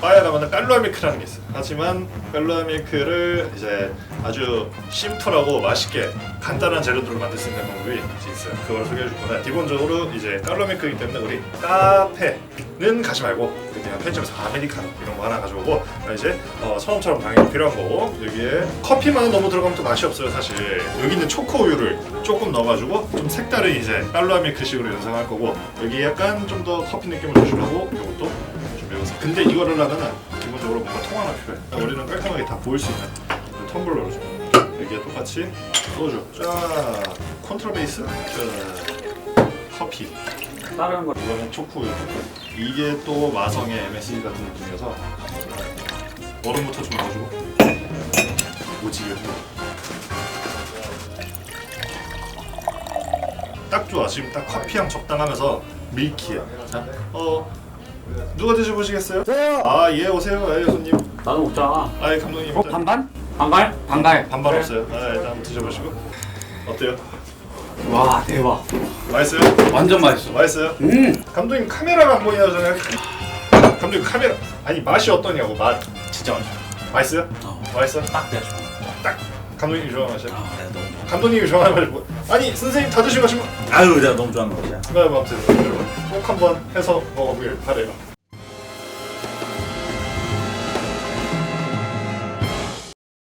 바에 가면 깔루아 밀크라는 게 있어요. 하지만 깔루아 밀크를 이제 아주 심플하고 맛있게 간단한 재료들로 만들 수 있는 방법이 있어요. 그걸 소개해 줄 건데 기본적으로 이제 깔루아 밀크이기 때문에 우리 카페는 가지 말고 그냥 편의점에서 아메리카노 이런 거 하나 가져오고 이제 어, 처음처럼 당연히 필요한 거고 여기에 커피만 너무 들어가면 또 맛이 없어요 사실 여기 있는 초코 우유를 조금 넣어가지고 좀 색다른 이제 깔루아 밀크식으로 연상할 거고 여기 약간 좀 더 커피 느낌을 주시라고 이것도 준비해봤어요 근데 이거를 하면은 기본적으로 뭔가 통 하나 필요해. 우리는 깔끔하게 다 보일 수 있는 그 텀블러로 좀 여기에 똑같이 소주 자 콘트라베이스 자 커피. 다른 거 이거는 초코우유 이게 또 마성의 MSG 같은 느낌이어서 얼음부터 좀 넣어주고. 오지게. 딱 좋아. 지금 딱 커피향 적당하면서 밀키야. 자, 어 누가 드셔보시겠어요? 저요. 아 예 오세요 예 손님 나도 먹자. 아예 감독님 어 일단 반반? 반갈. 반반 없어요 아 일단 한번 드셔보시고 어때요? 와 대박. 맛있어요? 완전 맛있어. 맛있어요? 음 감독님 카메라가 안 보이나 저는 감독님 카메라 아니 맛이 어떠냐고 맛 진짜 맛있어. 맛있어요? 어. 맛있어? 딱 내가 좋아. 딱 감독님이 맛이야 아 내가 너무 좋아. 감독님이 좋아하는 뭐 아니 선생님 다 드시고 가시면 아유 내가 너무 좋아하는 맛이야. 네 아무튼 꼭 한번 해서 먹어보길 바래요